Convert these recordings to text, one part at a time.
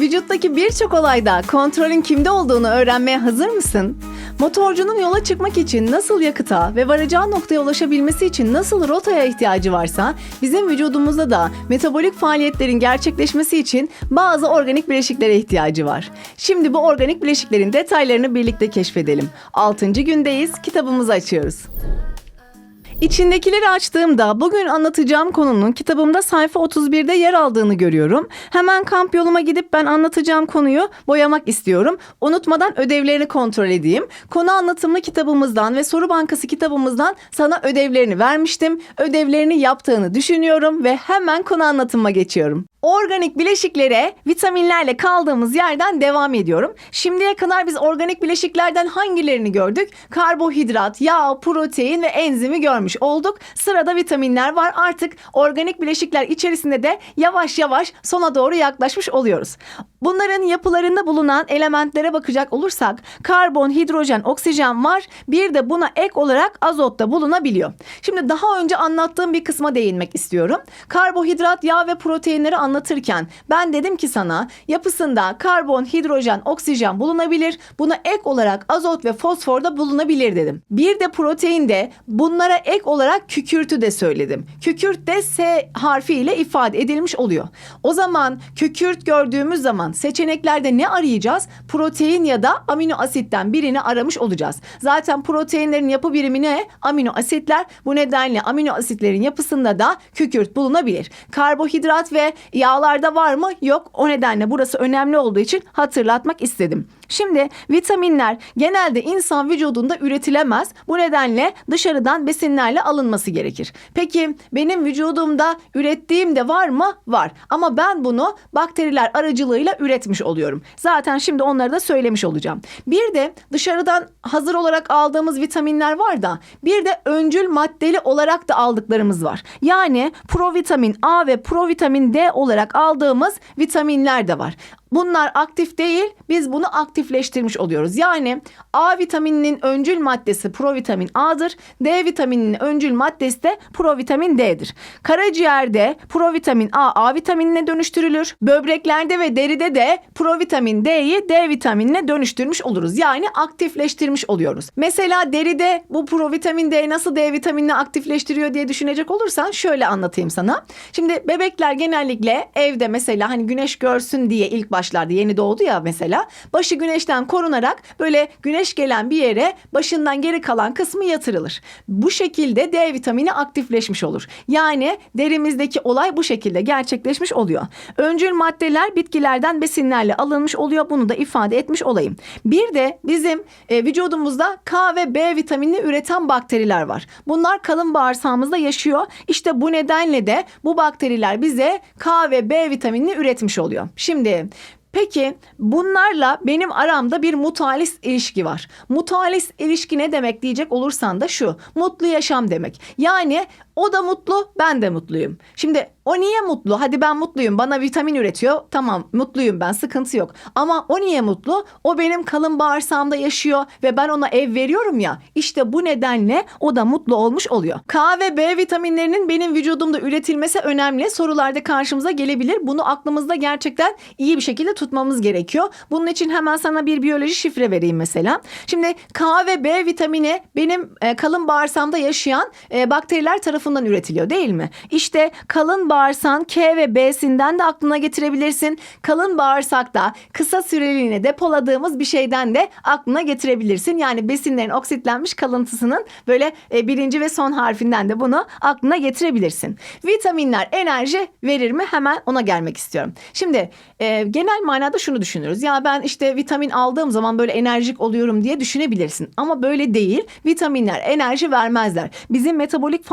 Vücuttaki birçok olayda kontrolün kimde olduğunu öğrenmeye hazır mısın? Motorcunun yola çıkmak için nasıl yakıta ve varacağı noktaya ulaşabilmesi için nasıl rotaya ihtiyacı varsa bizim vücudumuzda da metabolik faaliyetlerin gerçekleşmesi için bazı organik bileşiklere ihtiyacı var. Şimdi bu organik bileşiklerin detaylarını birlikte keşfedelim. 6. gündeyiz, kitabımızı açıyoruz. İçindekileri açtığımda bugün anlatacağım konunun kitabımda sayfa 31'de yer aldığını görüyorum. Hemen kamp yoluma gidip ben anlatacağım konuyu boyamak istiyorum. Unutmadan ödevlerini kontrol edeyim. Konu anlatımlı kitabımızdan ve soru bankası kitabımızdan sana ödevlerini vermiştim. Ödevlerini yaptığını düşünüyorum ve hemen konu anlatıma geçiyorum. Organik bileşiklere vitaminlerle kaldığımız yerden devam ediyorum. Şimdiye kadar biz organik bileşiklerden hangilerini gördük? Karbohidrat, yağ, protein ve enzimi görmüş olduk. Sırada vitaminler var. Artık organik bileşikler içerisinde de yavaş yavaş sona doğru yaklaşmış oluyoruz. Bunların yapılarında bulunan elementlere bakacak olursak karbon, hidrojen, oksijen var. Bir de buna ek olarak azot da bulunabiliyor. Şimdi daha önce anlattığım bir kısma değinmek istiyorum. Karbohidrat, yağ ve proteinleri anlatırken ben dedim ki sana yapısında karbon, hidrojen, oksijen bulunabilir. Buna ek olarak azot ve fosfor da bulunabilir dedim. Bir de proteinde bunlara ek olarak kükürtü de söyledim. Kükürt de S harfi ile ifade edilmiş oluyor. O zaman kükürt gördüğümüz zaman seçeneklerde ne arayacağız? Protein ya da amino asitten birini aramış olacağız. Zaten proteinlerin yapı birimi ne? Amino asitler. Bu nedenle amino asitlerin yapısında da kükürt bulunabilir. Karbohidrat ve yağlarda var mı? Yok. O nedenle burası önemli olduğu için hatırlatmak istedim. Şimdi vitaminler genelde insan vücudunda üretilemez. Bu nedenle dışarıdan besinlerle alınması gerekir. Peki benim vücudumda ürettiğim de var mı? Var. Ama ben bunu bakteriler aracılığıyla üretmiş oluyorum. Zaten şimdi onları da söylemiş olacağım. Bir de dışarıdan hazır olarak aldığımız vitaminler var da bir de öncül maddeli olarak da aldıklarımız var. Yani provitamin A ve provitamin D olarak aldığımız vitaminler de var. Bunlar aktif değil, biz bunu aktifleştirmiş oluyoruz. Yani A vitamininin öncül maddesi provitamin A'dır. D vitamininin öncül maddesi de provitamin D'dir. Karaciğerde provitamin A A vitaminine dönüştürülür. Böbreklerde ve deride de provitamin D'yi D vitaminine dönüştürmüş oluruz. Yani aktifleştirmiş oluyoruz. Mesela deride bu provitamin D nasıl D vitaminini aktifleştiriyor diye düşünecek olursan şöyle anlatayım sana. Şimdi bebekler genellikle evde mesela hani güneş görsün diye ilk başlarda yeni doğdu ya mesela başı güneşten korunarak böyle güneş gelen bir yere başından geri kalan kısmı yatırılır. Bu şekilde D vitamini aktifleşmiş olur. Yani derimizdeki olay bu şekilde gerçekleşmiş oluyor. Öncül maddeler bitkilerden besinlerle alınmış oluyor. Bunu da ifade etmiş olayım. Bir de bizim e, vücudumuzda K ve B vitaminini üreten bakteriler var. Bunlar kalın bağırsağımızda yaşıyor. İşte bu nedenle de bu bakteriler bize K ve B vitaminini üretmiş oluyor. Şimdi Peki bunlarla benim aramda bir mutualist ilişki var. Mutualist ilişki ne demek diyecek olursan da şu. Mutlu yaşam demek. Yani o da mutlu, ben de mutluyum. Şimdi o niye mutlu? Hadi ben mutluyum. Bana vitamin üretiyor. Tamam, mutluyum ben. Sıkıntı yok. Ama o niye mutlu? O benim kalın bağırsağımda yaşıyor ve ben ona ev veriyorum ya. İşte bu nedenle o da mutlu olmuş oluyor. K ve B vitaminlerinin benim vücudumda üretilmesi önemli. Sorularda karşımıza gelebilir. Bunu aklımızda gerçekten iyi bir şekilde tutmamız gerekiyor. Bunun için hemen sana bir biyoloji şifre vereyim mesela. Şimdi K ve B vitamini benim e, kalın bağırsağımda yaşayan e, bakteriler tarafından üretiliyor değil mi? İşte kalın bağırsağın K ve B'sinden de aklına getirebilirsin. Kalın bağırsakta kısa süreliğine depoladığımız bir şeyden de aklına getirebilirsin. Yani besinlerin oksitlenmiş kalıntısının böyle e, birinci ve son harfinden de bunu aklına getirebilirsin. Vitaminler enerji verir mi? Hemen ona gelmek istiyorum. Şimdi e, genel manada şunu düşünürüz. Ya ben işte vitamin aldığım zaman böyle enerjik oluyorum diye düşünebilirsin. Ama böyle değil. Vitaminler enerji vermezler. Bizim metabolik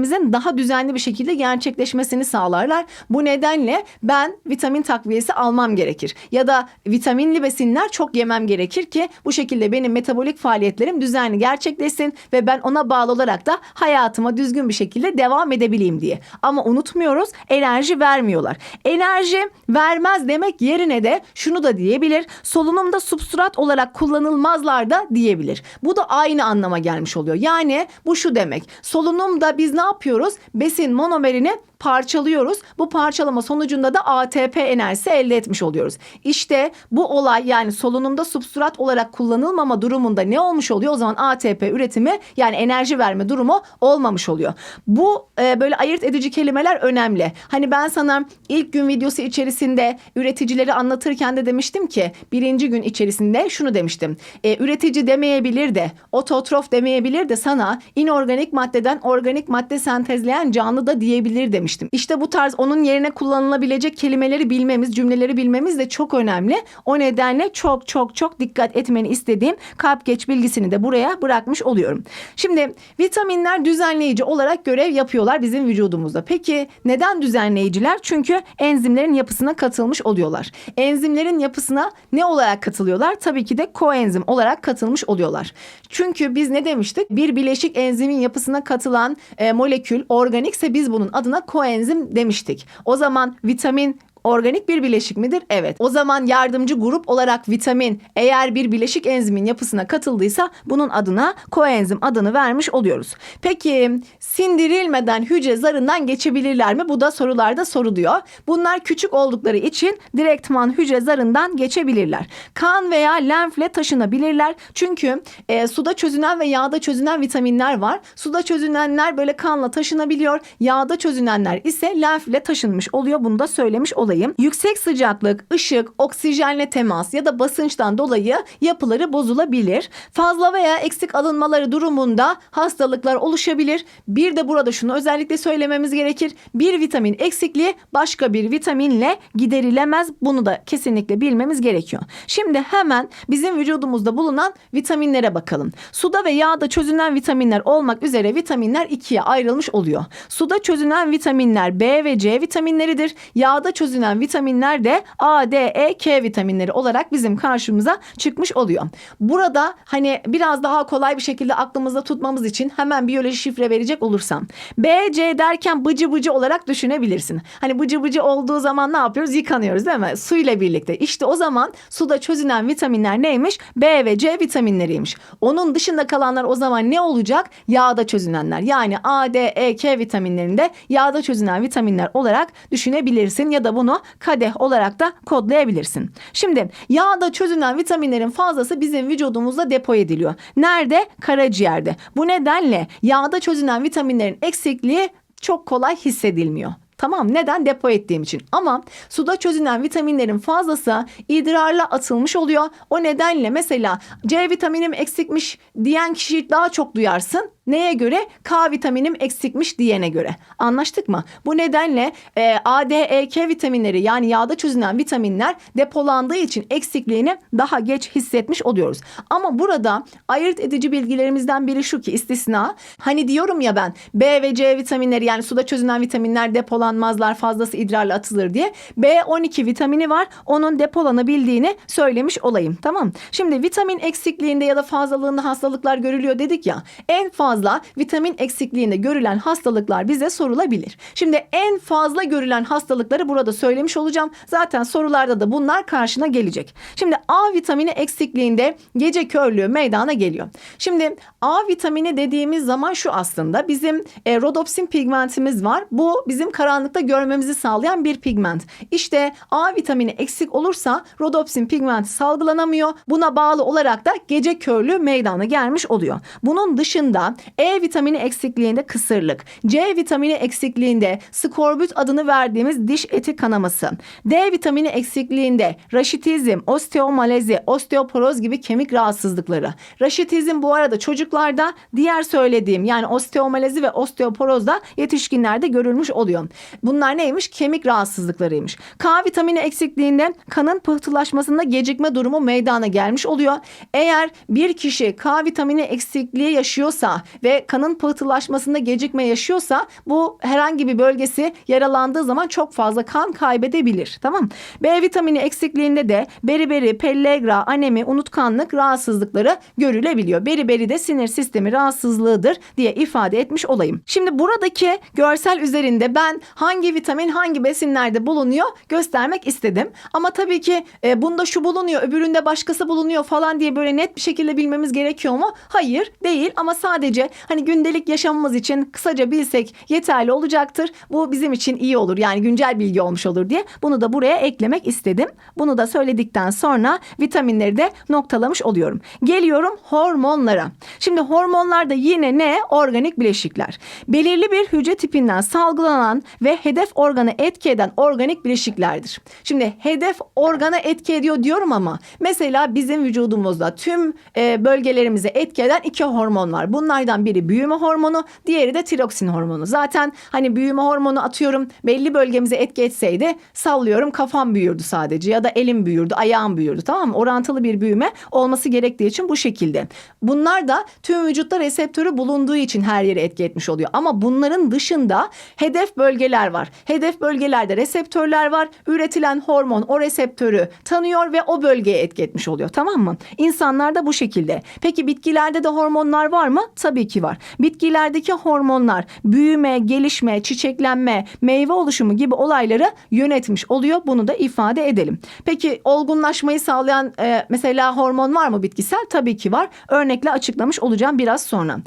faaliyetlerimizin daha düzenli bir şekilde gerçekleşmesini sağlarlar. Bu nedenle ben vitamin takviyesi almam gerekir. Ya da vitaminli besinler çok yemem gerekir ki bu şekilde benim metabolik faaliyetlerim düzenli gerçekleşsin ve ben ona bağlı olarak da hayatıma düzgün bir şekilde devam edebileyim diye. Ama unutmuyoruz enerji vermiyorlar. Enerji vermez demek yerine de şunu da diyebilir. Solunumda substrat olarak kullanılmazlar da diyebilir. Bu da aynı anlama gelmiş oluyor. Yani bu şu demek. Solunumda biz ne ne yapıyoruz? Besin monomerini parçalıyoruz. Bu parçalama sonucunda da ATP enerjisi elde etmiş oluyoruz. İşte bu olay yani solunumda substrat olarak kullanılmama durumunda ne olmuş oluyor? O zaman ATP üretimi yani enerji verme durumu olmamış oluyor. Bu e, böyle ayırt edici kelimeler önemli. Hani ben sana ilk gün videosu içerisinde üreticileri anlatırken de demiştim ki birinci gün içerisinde şunu demiştim. E, üretici demeyebilir de ototrof demeyebilir de sana inorganik maddeden organik madde sentezleyen canlı da diyebilir demiştim. İşte bu tarz onun yerine kullanılabilecek kelimeleri bilmemiz, cümleleri bilmemiz de çok önemli. O nedenle çok çok çok dikkat etmeni istediğim kalp geç bilgisini de buraya bırakmış oluyorum. Şimdi vitaminler düzenleyici olarak görev yapıyorlar bizim vücudumuzda. Peki neden düzenleyiciler? Çünkü enzimlerin yapısına katılmış oluyorlar. Enzimlerin yapısına ne olarak katılıyorlar? Tabii ki de koenzim olarak katılmış oluyorlar. Çünkü biz ne demiştik? Bir bileşik enzimin yapısına katılan e, molekül organikse biz bunun adına koenzim demiştik. O zaman vitamin Organik bir bileşik midir? Evet. O zaman yardımcı grup olarak vitamin eğer bir bileşik enzimin yapısına katıldıysa bunun adına koenzim adını vermiş oluyoruz. Peki sindirilmeden hücre zarından geçebilirler mi? Bu da sorularda soruluyor. Bunlar küçük oldukları için direktman hücre zarından geçebilirler. Kan veya lenfle taşınabilirler. Çünkü e, suda çözünen ve yağda çözünen vitaminler var. Suda çözünenler böyle kanla taşınabiliyor. Yağda çözünenler ise lenfle taşınmış oluyor. Bunu da söylemiş olayım. Yüksek sıcaklık, ışık, oksijenle temas ya da basınçtan dolayı yapıları bozulabilir. Fazla veya eksik alınmaları durumunda hastalıklar oluşabilir. Bir de burada şunu özellikle söylememiz gerekir. Bir vitamin eksikliği başka bir vitaminle giderilemez. Bunu da kesinlikle bilmemiz gerekiyor. Şimdi hemen bizim vücudumuzda bulunan vitaminlere bakalım. Suda ve yağda çözünen vitaminler olmak üzere vitaminler ikiye ayrılmış oluyor. Suda çözünen vitaminler B ve C vitaminleridir. Yağda çözünen vitaminler de A, D, E, K vitaminleri olarak bizim karşımıza çıkmış oluyor. Burada hani biraz daha kolay bir şekilde aklımızda tutmamız için hemen biyoloji şifre verecek olursam. B, C derken bıcı bıcı olarak düşünebilirsin. Hani bıcı bıcı olduğu zaman ne yapıyoruz? Yıkanıyoruz değil mi? Su ile birlikte. İşte o zaman suda çözünen vitaminler neymiş? B ve C vitaminleriymiş. Onun dışında kalanlar o zaman ne olacak? Yağda çözünenler. Yani A, D, E, K vitaminlerinde yağda çözünen vitaminler olarak düşünebilirsin ya da bunu kadeh olarak da kodlayabilirsin. Şimdi yağda çözünen vitaminlerin fazlası bizim vücudumuzda depo ediliyor. Nerede? Karaciğerde. Bu nedenle yağda çözünen vitaminlerin eksikliği çok kolay hissedilmiyor. Tamam neden depo ettiğim için ama suda çözünen vitaminlerin fazlası idrarla atılmış oluyor. O nedenle mesela C vitaminim eksikmiş diyen kişiyi daha çok duyarsın. Neye göre? K vitaminim eksikmiş diyene göre. Anlaştık mı? Bu nedenle e, A, D, E, K vitaminleri yani yağda çözünen vitaminler depolandığı için eksikliğini daha geç hissetmiş oluyoruz. Ama burada ayırt edici bilgilerimizden biri şu ki istisna. Hani diyorum ya ben B ve C vitaminleri yani suda çözünen vitaminler depolanmazlar fazlası idrarla atılır diye. B12 vitamini var. Onun depolanabildiğini söylemiş olayım. Tamam. Şimdi vitamin eksikliğinde ya da fazlalığında hastalıklar görülüyor dedik ya. En fazla vitamin eksikliğinde görülen hastalıklar bize sorulabilir. Şimdi en fazla görülen hastalıkları burada söylemiş olacağım. Zaten sorularda da bunlar karşına gelecek. Şimdi A vitamini eksikliğinde gece körlüğü meydana geliyor. Şimdi A vitamini dediğimiz zaman şu aslında bizim e, rodopsin pigmentimiz var. Bu bizim karanlıkta görmemizi sağlayan bir pigment. İşte A vitamini eksik olursa rodopsin pigmenti salgılanamıyor. Buna bağlı olarak da gece körlüğü meydana gelmiş oluyor. Bunun dışında E vitamini eksikliğinde kısırlık, C vitamini eksikliğinde skorbut adını verdiğimiz diş eti kanaması, D vitamini eksikliğinde raşitizm, osteomalezi, osteoporoz gibi kemik rahatsızlıkları. Raşitizm bu arada çocuklarda diğer söylediğim yani osteomalezi ve osteoporoz da yetişkinlerde görülmüş oluyor. Bunlar neymiş? Kemik rahatsızlıklarıymış. K vitamini eksikliğinde kanın pıhtılaşmasında gecikme durumu meydana gelmiş oluyor. Eğer bir kişi K vitamini eksikliği yaşıyorsa ve kanın pıhtılaşmasında gecikme yaşıyorsa bu herhangi bir bölgesi yaralandığı zaman çok fazla kan kaybedebilir. Tamam. B vitamini eksikliğinde de beriberi, pellagra, anemi, unutkanlık rahatsızlıkları görülebiliyor. Beriberi de sinir sistemi rahatsızlığıdır diye ifade etmiş olayım. Şimdi buradaki görsel üzerinde ben hangi vitamin hangi besinlerde bulunuyor göstermek istedim. Ama tabii ki e, bunda şu bulunuyor, öbüründe başkası bulunuyor falan diye böyle net bir şekilde bilmemiz gerekiyor mu? Hayır, değil ama sadece Bence hani gündelik yaşamımız için kısaca bilsek yeterli olacaktır. Bu bizim için iyi olur. Yani güncel bilgi olmuş olur diye bunu da buraya eklemek istedim. Bunu da söyledikten sonra vitaminleri de noktalamış oluyorum. Geliyorum hormonlara. Şimdi hormonlar da yine ne? Organik bileşikler. Belirli bir hücre tipinden salgılanan ve hedef organı etki eden organik bileşiklerdir. Şimdi hedef organa etki ediyor diyorum ama mesela bizim vücudumuzda tüm e, bölgelerimize etki eden iki hormon var. Bunlardan biri büyüme hormonu, diğeri de tiroksin hormonu. Zaten hani büyüme hormonu atıyorum belli bölgemize etki etseydi sallıyorum kafam büyürdü sadece ya da elim büyürdü, ayağım büyürdü tamam mı? Orantılı bir büyüme olması gerektiği için bu şekilde. Bunlar da tüm vücutta reseptörü bulunduğu için her yere etki etmiş oluyor. Ama bunların dışında hedef bölgeler var. Hedef bölgelerde reseptörler var. Üretilen hormon o reseptörü tanıyor ve o bölgeye etki etmiş oluyor. Tamam mı? İnsanlarda bu şekilde. Peki bitkilerde de hormonlar var mı? Tabii ki var. Bitkilerdeki hormonlar büyüme, gelişme, çiçeklenme, meyve oluşumu gibi olayları yönetmiş oluyor. Bunu da ifade edelim. Peki olgunlaşmayı sağlayan e, mesela hormon var mı bitkisel? Tabii ki var. Örnekle açıklamış olacağım biraz sonra.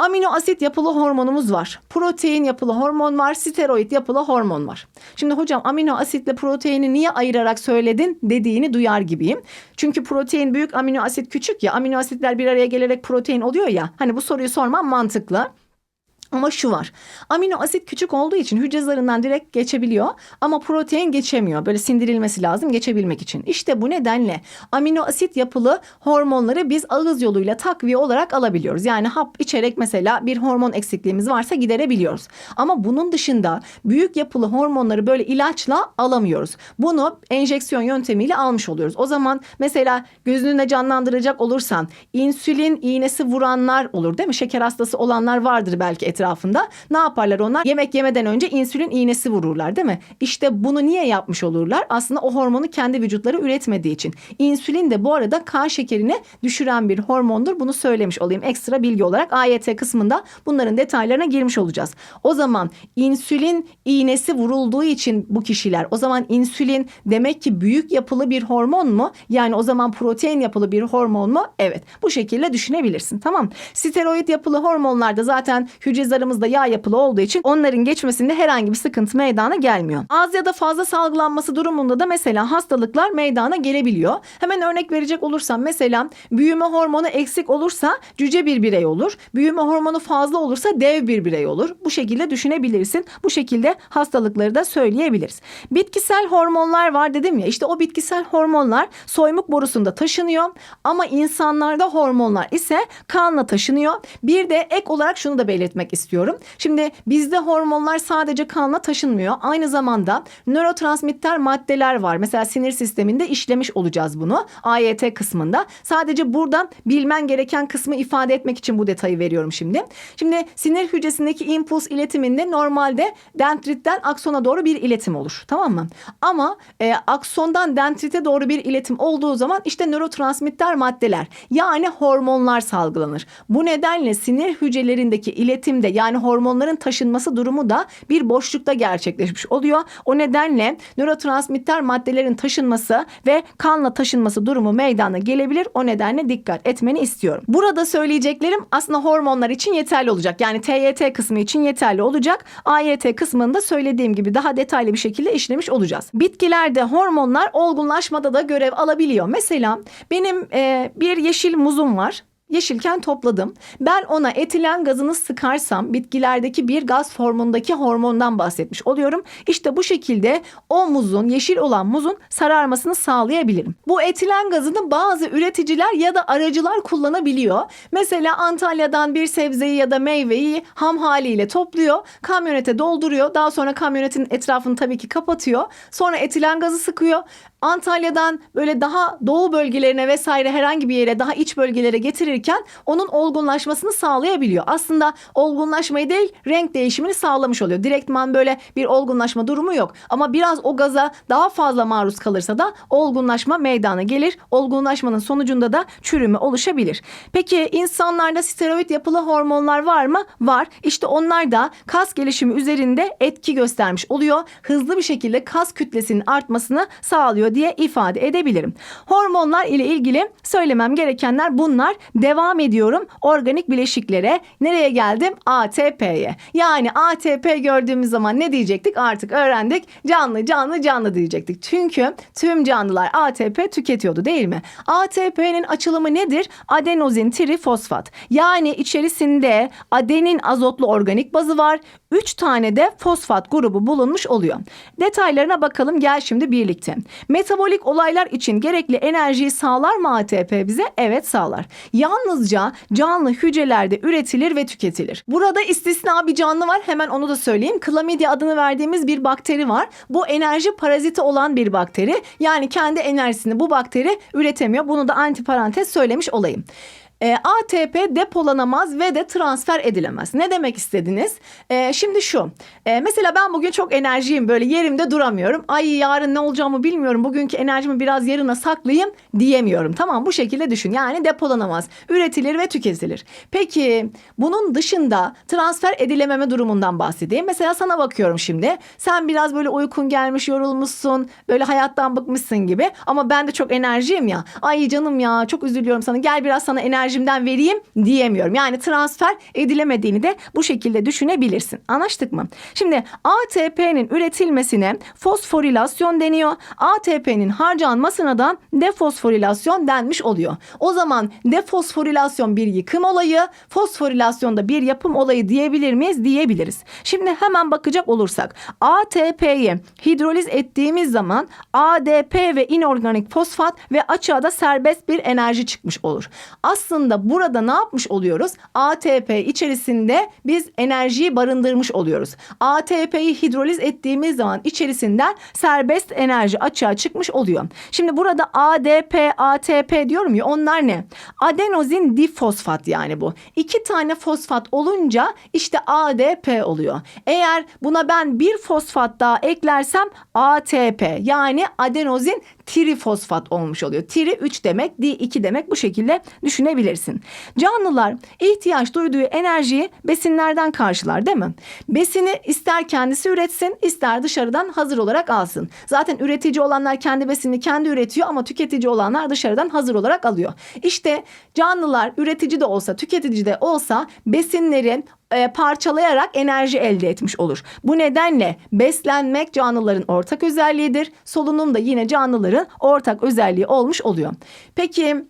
Amino asit yapılı hormonumuz var. Protein yapılı hormon var. Steroid yapılı hormon var. Şimdi hocam amino asitle proteini niye ayırarak söyledin dediğini duyar gibiyim. Çünkü protein büyük amino asit küçük ya. Amino asitler bir araya gelerek protein oluyor ya. Hani bu soruyu sormam mantıklı. Ama şu var. Amino asit küçük olduğu için hücre zarından direkt geçebiliyor ama protein geçemiyor. Böyle sindirilmesi lazım geçebilmek için. İşte bu nedenle amino asit yapılı hormonları biz ağız yoluyla takviye olarak alabiliyoruz. Yani hap içerek mesela bir hormon eksikliğimiz varsa giderebiliyoruz. Ama bunun dışında büyük yapılı hormonları böyle ilaçla alamıyoruz. Bunu enjeksiyon yöntemiyle almış oluyoruz. O zaman mesela gözünde canlandıracak olursan insülin iğnesi vuranlar olur değil mi? Şeker hastası olanlar vardır belki etrafında. Ne yaparlar onlar? Yemek yemeden önce insülin iğnesi vururlar değil mi? İşte bunu niye yapmış olurlar? Aslında o hormonu kendi vücutları üretmediği için. İnsülin de bu arada kan şekerini düşüren bir hormondur. Bunu söylemiş olayım ekstra bilgi olarak. AYT kısmında bunların detaylarına girmiş olacağız. O zaman insülin iğnesi vurulduğu için bu kişiler o zaman insülin demek ki büyük yapılı bir hormon mu? Yani o zaman protein yapılı bir hormon mu? Evet. Bu şekilde düşünebilirsin. Tamam. Steroid yapılı hormonlarda zaten hücre zarımızda yağ yapılı olduğu için onların geçmesinde herhangi bir sıkıntı meydana gelmiyor. Az ya da fazla salgılanması durumunda da mesela hastalıklar meydana gelebiliyor. Hemen örnek verecek olursam mesela büyüme hormonu eksik olursa cüce bir birey olur. Büyüme hormonu fazla olursa dev bir birey olur. Bu şekilde düşünebilirsin. Bu şekilde hastalıkları da söyleyebiliriz. Bitkisel hormonlar var dedim ya işte o bitkisel hormonlar soymuk borusunda taşınıyor ama insanlarda hormonlar ise kanla taşınıyor. Bir de ek olarak şunu da belirtmek istiyorum. Şimdi bizde hormonlar sadece kanla taşınmıyor. Aynı zamanda nörotransmitter maddeler var. Mesela sinir sisteminde işlemiş olacağız bunu AYT kısmında. Sadece burada bilmen gereken kısmı ifade etmek için bu detayı veriyorum şimdi. Şimdi sinir hücresindeki impuls iletiminde normalde dendritten aksona doğru bir iletim olur. Tamam mı? Ama e, aksondan dendrite doğru bir iletim olduğu zaman işte nörotransmitter maddeler yani hormonlar salgılanır. Bu nedenle sinir hücrelerindeki iletimde yani hormonların taşınması durumu da bir boşlukta gerçekleşmiş oluyor. O nedenle nörotransmitter maddelerin taşınması ve kanla taşınması durumu meydana gelebilir. O nedenle dikkat etmeni istiyorum. Burada söyleyeceklerim aslında hormonlar için yeterli olacak. Yani TYT kısmı için yeterli olacak. AYT kısmında söylediğim gibi daha detaylı bir şekilde işlemiş olacağız. Bitkilerde hormonlar olgunlaşmada da görev alabiliyor. Mesela benim e, bir yeşil muzum var yeşilken topladım. Ben ona etilen gazını sıkarsam bitkilerdeki bir gaz formundaki hormondan bahsetmiş oluyorum. İşte bu şekilde o muzun, yeşil olan muzun sararmasını sağlayabilirim. Bu etilen gazını bazı üreticiler ya da aracılar kullanabiliyor. Mesela Antalya'dan bir sebzeyi ya da meyveyi ham haliyle topluyor, kamyonete dolduruyor. Daha sonra kamyonetin etrafını tabii ki kapatıyor. Sonra etilen gazı sıkıyor. Antalya'dan böyle daha doğu bölgelerine vesaire herhangi bir yere daha iç bölgelere getirirken onun olgunlaşmasını sağlayabiliyor. Aslında olgunlaşmayı değil renk değişimini sağlamış oluyor. Direktman böyle bir olgunlaşma durumu yok. Ama biraz o gaza daha fazla maruz kalırsa da olgunlaşma meydana gelir. Olgunlaşmanın sonucunda da çürüme oluşabilir. Peki insanlarda steroid yapılı hormonlar var mı? Var. İşte onlar da kas gelişimi üzerinde etki göstermiş oluyor. Hızlı bir şekilde kas kütlesinin artmasını sağlıyor diye ifade edebilirim. Hormonlar ile ilgili söylemem gerekenler bunlar. Devam ediyorum organik bileşiklere. Nereye geldim? ATP'ye. Yani ATP gördüğümüz zaman ne diyecektik? Artık öğrendik. Canlı canlı canlı diyecektik. Çünkü tüm canlılar ATP tüketiyordu değil mi? ATP'nin açılımı nedir? Adenozin trifosfat. Yani içerisinde adenin azotlu organik bazı var. 3 tane de fosfat grubu bulunmuş oluyor. Detaylarına bakalım gel şimdi birlikte. Metabolik olaylar için gerekli enerjiyi sağlar mı ATP bize? Evet sağlar. Yalnızca canlı hücrelerde üretilir ve tüketilir. Burada istisna bir canlı var hemen onu da söyleyeyim. Chlamydia adını verdiğimiz bir bakteri var. Bu enerji paraziti olan bir bakteri. Yani kendi enerjisini bu bakteri üretemiyor. Bunu da antiparantez söylemiş olayım. E, ATP depolanamaz ve de transfer edilemez. Ne demek istediniz? E, şimdi şu. E, mesela ben bugün çok enerjiyim. Böyle yerimde duramıyorum. Ay yarın ne olacağımı bilmiyorum. Bugünkü enerjimi biraz yarına saklayayım diyemiyorum. Tamam bu şekilde düşün. Yani depolanamaz. Üretilir ve tüketilir. Peki bunun dışında transfer edilememe durumundan bahsedeyim. Mesela sana bakıyorum şimdi. Sen biraz böyle uykun gelmiş, yorulmuşsun. Böyle hayattan bıkmışsın gibi. Ama ben de çok enerjiyim ya. Ay canım ya çok üzülüyorum sana. Gel biraz sana enerji enerjimden vereyim diyemiyorum. Yani transfer edilemediğini de bu şekilde düşünebilirsin. Anlaştık mı? Şimdi ATP'nin üretilmesine fosforilasyon deniyor. ATP'nin harcanmasına da defosforilasyon denmiş oluyor. O zaman defosforilasyon bir yıkım olayı, fosforilasyon da bir yapım olayı diyebilir miyiz? Diyebiliriz. Şimdi hemen bakacak olursak ATP'yi hidroliz ettiğimiz zaman ADP ve inorganik fosfat ve açığa da serbest bir enerji çıkmış olur. Aslında aslında burada ne yapmış oluyoruz? ATP içerisinde biz enerjiyi barındırmış oluyoruz. ATP'yi hidroliz ettiğimiz zaman içerisinden serbest enerji açığa çıkmış oluyor. Şimdi burada ADP, ATP diyorum ya onlar ne? Adenozin difosfat yani bu. İki tane fosfat olunca işte ADP oluyor. Eğer buna ben bir fosfat daha eklersem ATP yani adenozin trifosfat olmuş oluyor. Tri 3 demek, di 2 demek bu şekilde düşünebilirsin. Canlılar ihtiyaç duyduğu enerjiyi besinlerden karşılar değil mi? Besini ister kendisi üretsin ister dışarıdan hazır olarak alsın. Zaten üretici olanlar kendi besinini kendi üretiyor ama tüketici olanlar dışarıdan hazır olarak alıyor. İşte canlılar üretici de olsa tüketici de olsa besinleri e, parçalayarak enerji elde etmiş olur. Bu nedenle beslenmek canlıların ortak özelliğidir. Solunum da yine canlıların ortak özelliği olmuş oluyor. Peki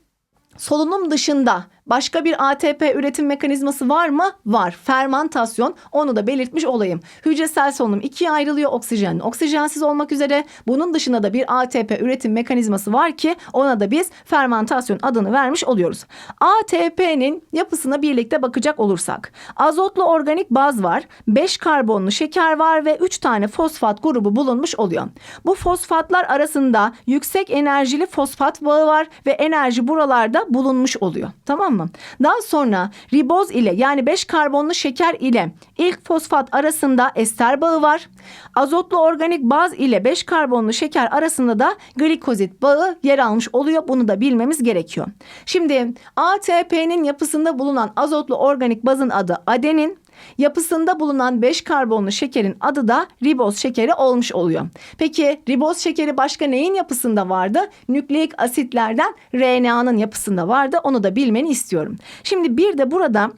solunum dışında Başka bir ATP üretim mekanizması var mı? Var. Fermantasyon. Onu da belirtmiş olayım. Hücresel solunum ikiye ayrılıyor. Oksijen, oksijensiz olmak üzere. Bunun dışında da bir ATP üretim mekanizması var ki ona da biz fermantasyon adını vermiş oluyoruz. ATP'nin yapısına birlikte bakacak olursak. Azotlu organik baz var. 5 karbonlu şeker var ve 3 tane fosfat grubu bulunmuş oluyor. Bu fosfatlar arasında yüksek enerjili fosfat bağı var ve enerji buralarda bulunmuş oluyor. Tamam mı? Daha sonra riboz ile yani 5 karbonlu şeker ile ilk fosfat arasında ester bağı var. Azotlu organik baz ile 5 karbonlu şeker arasında da glikozit bağı yer almış oluyor. Bunu da bilmemiz gerekiyor. Şimdi ATP'nin yapısında bulunan azotlu organik bazın adı adenin, Yapısında bulunan 5 karbonlu şekerin adı da riboz şekeri olmuş oluyor. Peki riboz şekeri başka neyin yapısında vardı? Nükleik asitlerden RNA'nın yapısında vardı. Onu da bilmeni istiyorum. Şimdi bir de burada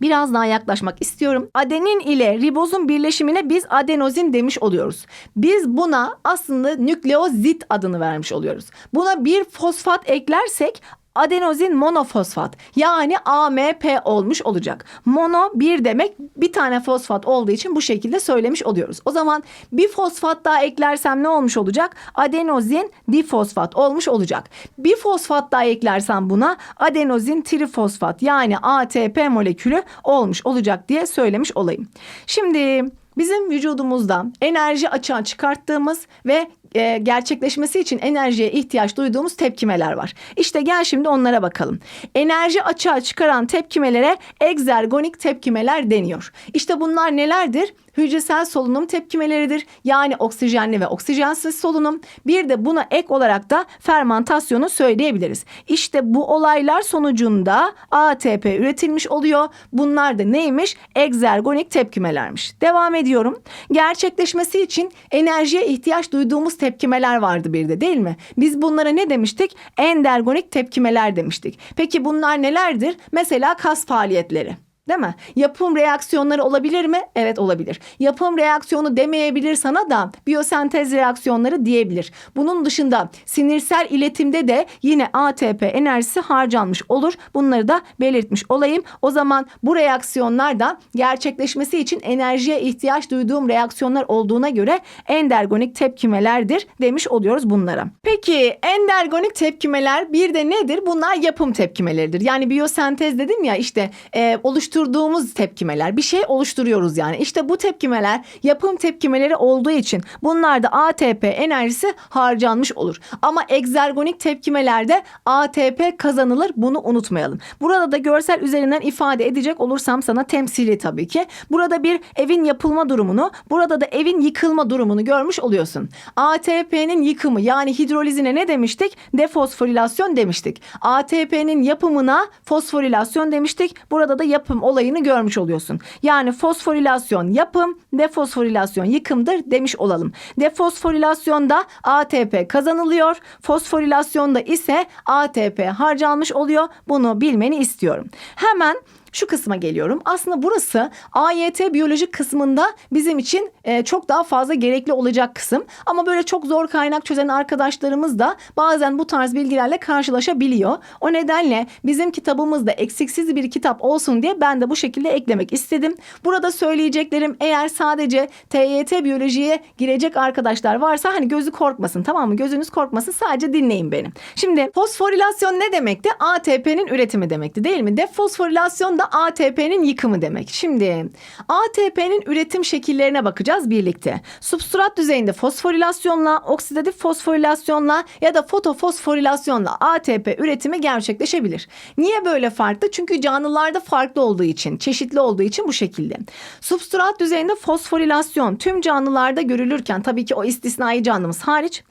Biraz daha yaklaşmak istiyorum. Adenin ile ribozun birleşimine biz adenozin demiş oluyoruz. Biz buna aslında nükleozit adını vermiş oluyoruz. Buna bir fosfat eklersek adenozin monofosfat yani AMP olmuş olacak. Mono bir demek bir tane fosfat olduğu için bu şekilde söylemiş oluyoruz. O zaman bir fosfat daha eklersem ne olmuş olacak? Adenozin difosfat olmuş olacak. Bir fosfat daha eklersem buna adenozin trifosfat yani ATP molekülü olmuş olacak diye söylemiş olayım. Şimdi Bizim vücudumuzda enerji açığa çıkarttığımız ve e, gerçekleşmesi için enerjiye ihtiyaç duyduğumuz tepkimeler var. İşte gel şimdi onlara bakalım. Enerji açığa çıkaran tepkimelere egzergonik tepkimeler deniyor. İşte bunlar nelerdir? Hücresel solunum tepkimeleridir. Yani oksijenli ve oksijensiz solunum. Bir de buna ek olarak da fermentasyonu söyleyebiliriz. İşte bu olaylar sonucunda ATP üretilmiş oluyor. Bunlar da neymiş? Egzergonik tepkimelermiş. Devam ediyorum. Gerçekleşmesi için enerjiye ihtiyaç duyduğumuz tepkimeler vardı bir de değil mi? Biz bunlara ne demiştik? Endergonik tepkimeler demiştik. Peki bunlar nelerdir? Mesela kas faaliyetleri. Değil mi? Yapım reaksiyonları olabilir mi? Evet olabilir. Yapım reaksiyonu demeyebilir sana da biyosentez reaksiyonları diyebilir. Bunun dışında sinirsel iletimde de yine ATP enerjisi harcanmış olur. Bunları da belirtmiş olayım. O zaman bu reaksiyonlar da gerçekleşmesi için enerjiye ihtiyaç duyduğum reaksiyonlar olduğuna göre endergonik tepkimelerdir demiş oluyoruz bunlara. Peki endergonik tepkimeler bir de nedir? Bunlar yapım tepkimeleridir. Yani biyosentez dedim ya işte e, oluşturduğumuz tepkimeler. Bir şey oluşturuyoruz yani. İşte bu tepkimeler yapım tepkimeleri olduğu için bunlarda ATP enerjisi harcanmış olur. Ama egzergonik tepkimelerde ATP kazanılır. Bunu unutmayalım. Burada da görsel üzerinden ifade edecek olursam sana temsili tabii ki. Burada bir evin yapılma durumunu, burada da evin yıkılma durumunu görmüş oluyorsun. ATP'nin yıkımı yani hidrolizine ne demiştik? Defosforilasyon demiştik. ATP'nin yapımına fosforilasyon demiştik. Burada da yapım olayını görmüş oluyorsun. Yani fosforilasyon yapım, defosforilasyon yıkımdır demiş olalım. Defosforilasyonda ATP kazanılıyor. Fosforilasyonda ise ATP harcanmış oluyor. Bunu bilmeni istiyorum. Hemen şu kısma geliyorum. Aslında burası AYT biyoloji kısmında bizim için e, çok daha fazla gerekli olacak kısım. Ama böyle çok zor kaynak çözen arkadaşlarımız da bazen bu tarz bilgilerle karşılaşabiliyor. O nedenle bizim kitabımızda eksiksiz bir kitap olsun diye ben de bu şekilde eklemek istedim. Burada söyleyeceklerim eğer sadece TYT biyolojiye girecek arkadaşlar varsa hani gözü korkmasın tamam mı? Gözünüz korkmasın sadece dinleyin beni. Şimdi fosforilasyon ne demekti? ATP'nin üretimi demekti değil mi? Defosforilasyon da ATP'nin yıkımı demek. Şimdi ATP'nin üretim şekillerine bakacağız birlikte. Substrat düzeyinde fosforilasyonla, oksidatif fosforilasyonla ya da fotofosforilasyonla ATP üretimi gerçekleşebilir. Niye böyle farklı? Çünkü canlılarda farklı olduğu için, çeşitli olduğu için bu şekilde. Substrat düzeyinde fosforilasyon tüm canlılarda görülürken tabii ki o istisnai canlımız hariç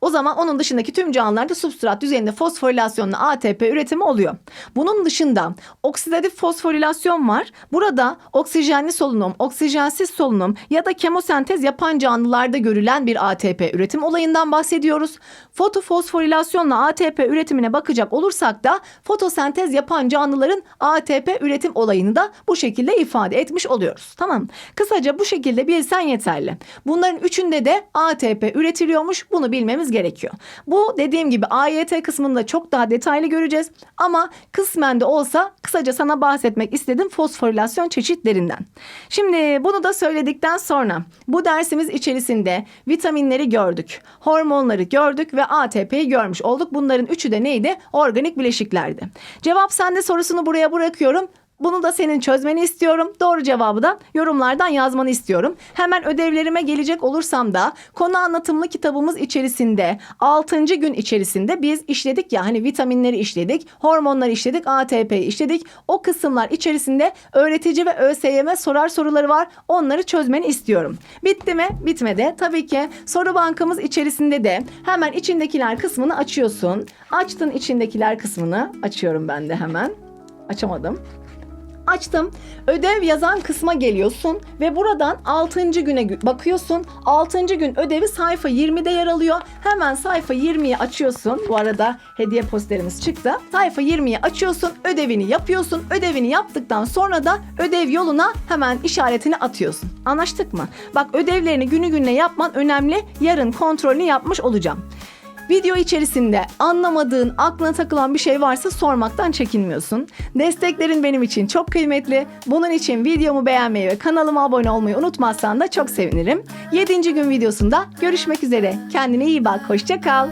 o zaman onun dışındaki tüm canlılarda substrat düzeyinde fosforilasyonla ATP üretimi oluyor. Bunun dışında oksidatif fosforilasyon var. Burada oksijenli solunum, oksijensiz solunum ya da kemosentez yapan canlılarda görülen bir ATP üretim olayından bahsediyoruz. Fotofosforilasyonla ATP üretimine bakacak olursak da fotosentez yapan canlıların ATP üretim olayını da bu şekilde ifade etmiş oluyoruz. Tamam. Kısaca bu şekilde bilsen yeterli. Bunların üçünde de ATP üretiliyormuş. Bunu bilmemiz gerekiyor. Bu dediğim gibi AYT kısmında çok daha detaylı göreceğiz. Ama kısmen de olsa kısaca sana bahsetmek istedim fosforilasyon çeşitlerinden. Şimdi bunu da söyledikten sonra bu dersimiz içerisinde vitaminleri gördük, hormonları gördük ve ATP'yi görmüş olduk. Bunların üçü de neydi? Organik bileşiklerdi. Cevap sende sorusunu buraya bırakıyorum. Bunu da senin çözmeni istiyorum. Doğru cevabı da yorumlardan yazmanı istiyorum. Hemen ödevlerime gelecek olursam da konu anlatımlı kitabımız içerisinde 6. gün içerisinde biz işledik ya hani vitaminleri işledik, hormonları işledik, ATP'yi işledik. O kısımlar içerisinde öğretici ve ÖSYM sorar soruları var. Onları çözmeni istiyorum. Bitti mi? Bitmedi. Tabii ki soru bankamız içerisinde de hemen içindekiler kısmını açıyorsun. Açtın içindekiler kısmını. Açıyorum ben de hemen. Açamadım. Açtım. Ödev yazan kısma geliyorsun ve buradan 6. güne gü- bakıyorsun. 6. gün ödevi sayfa 20'de yer alıyor. Hemen sayfa 20'yi açıyorsun. Bu arada hediye posterimiz çıktı. Sayfa 20'yi açıyorsun. Ödevini yapıyorsun. Ödevini yaptıktan sonra da ödev yoluna hemen işaretini atıyorsun. Anlaştık mı? Bak ödevlerini günü gününe yapman önemli. Yarın kontrolünü yapmış olacağım. Video içerisinde anlamadığın, aklına takılan bir şey varsa sormaktan çekinmiyorsun. Desteklerin benim için çok kıymetli. Bunun için videomu beğenmeyi ve kanalıma abone olmayı unutmazsan da çok sevinirim. 7. gün videosunda görüşmek üzere. Kendine iyi bak, hoşça kal.